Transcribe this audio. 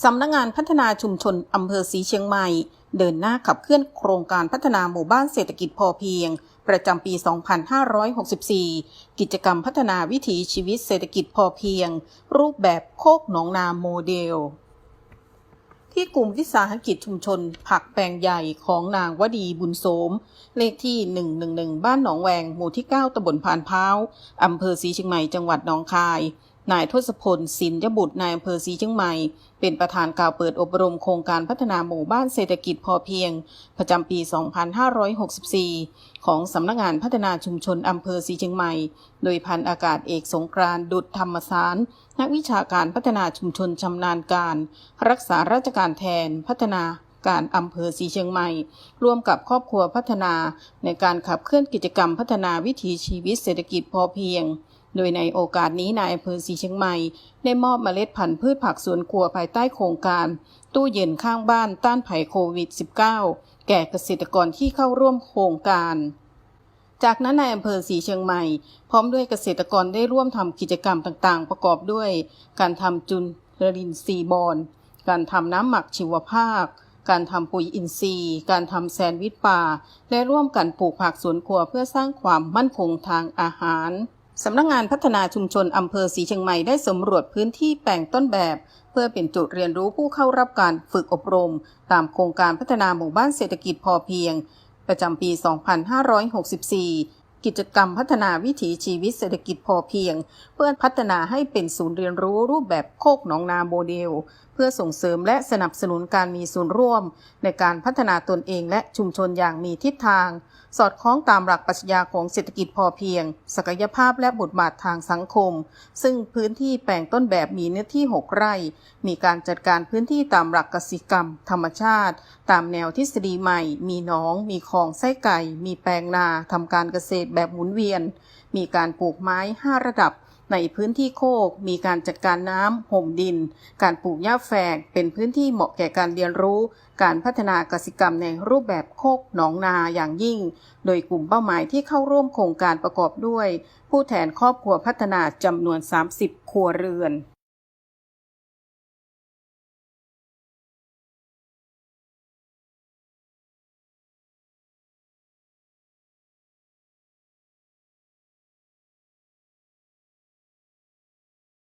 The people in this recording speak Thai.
สำนักงานพัฒนาชุมชนอำเภอศรีเชียงใหม่ เดินหน้าขับเคลื่อนโครงการพัฒนาหมู่บ้านเศรษฐกิจพอเพียง ประจำปี 2564 กิจกรรมพัฒนาวิถีชีวิตเศรษฐกิจพอเพียง รูปแบบโคกหนองนาโมเดล ที่กลุ่มวิสาหกิจชุมชน ผักแปลงใหญ่ของนางวดีบุญโสม เลขที่ 111 บ้านหนองแวง หมู่ที่ 9ตำบลพานเพ้าอำเภอศรีเชียงใหม่จังหวัดหนองคาย นายทศพลสินยบุตรนายอำเภอศรีเชียงใหม่ เป็นประธานกล่าวเปิดอบรมโครงการพัฒนาหมู่บ้านเศรษฐกิจพอเพียง ประจำปี 2564 ของสำนักงานพัฒนาชุมชนอำเภอศรีเชียงใหม่ โดยพันอากาศเอกสงกรานต์ดุจธรรมสาร นักวิชาการพัฒนาชุมชนชำนาญการ รักษาราชการแทนพัฒนาการอำเภอศรีเชียงใหม่ ร่วมกับครอบครัวพัฒนา ในการขับเคลื่อนกิจกรรมพัฒนาวิถีชีวิตเศรษฐกิจพอเพียง โดยในโอกาสนี้นายอำเภอศรีเชียงใหม่ ได้มอบเมล็ดพันธุ์พืชผักสวนครัวภายใต้โครงการ ตู้เย็นข้างบ้านต้านภัยโควิด -19 แก่เกษตรกรที่เข้าร่วมโครงการจากนั้นนายอำเภอศรีเชียงใหม่ พร้อมด้วยเกษตรกรได้ร่วมทำกิจกรรมต่างๆ ประกอบด้วย การทำจุลรินทรีย์บอลการทำน้ำหมักชีวภาพการทำปุ๋ยอินทรีย์ การทำแซนด์วิชป่า และร่วมกันปลูกผักสวนครัวเพื่อสร้างความมั่นคงทางอาหาร สำนักงงานพัฒนาชุมชนอำเภอศรีเชียงใหม่ได้สำรวจพื้นที่แปลงต้นแบบ เพื่อเป็นจุดเรียนรู้ผู้เข้ารับการฝึกอบรม ตามโครงการพัฒนาหมู่บ้านเศรษฐกิจพอเพียง ประจำปี 2564 กิจกรรมพัฒนาวิถีชีวิตเศรษฐกิจพอเพียง เพื่อพัฒนาให้เป็นศูนย์เรียนรู้รูปแบบโคกหนองนาโมเดล เพื่อส่งเสริมและสนับสนุนการมีส่วนร่วม ในการพัฒนาตนเองและชุมชนอย่างมีทิศทาง สอดคล้องตามหลักปรัชญาของเศรษฐกิจพอเพียง ศักยภาพและบทบาททางสังคม ซึ่งพื้นที่แปลงต้นแบบมีเนื้อที่ 6 ไร่ มีการจัดการพื้นที่ตามหลักกสิกรรม ธรรมชาติ ตามแนวทฤษฎีใหม่ มีหนอง มีคลองไส้ไก่ มีแปลงนาทำการเกษตรแบบหมุนเวียน มีการปลูกไม้ 5 ระดับ ในพื้นที่โคก มีการจัดการน้ำห่มดิน การปลูกหญ้าแฝก เป็นพื้นที่เหมาะแก่การเรียนรู้ การพัฒนากสิกรรมในรูปแบบโคกหนองนาอย่างยิ่ง โดยกลุ่มเป้าหมายที่เข้าร่วมโครงการประกอบด้วย ผู้แทนครอบครัวพัฒนาจำนวน 30 ครัวเรือน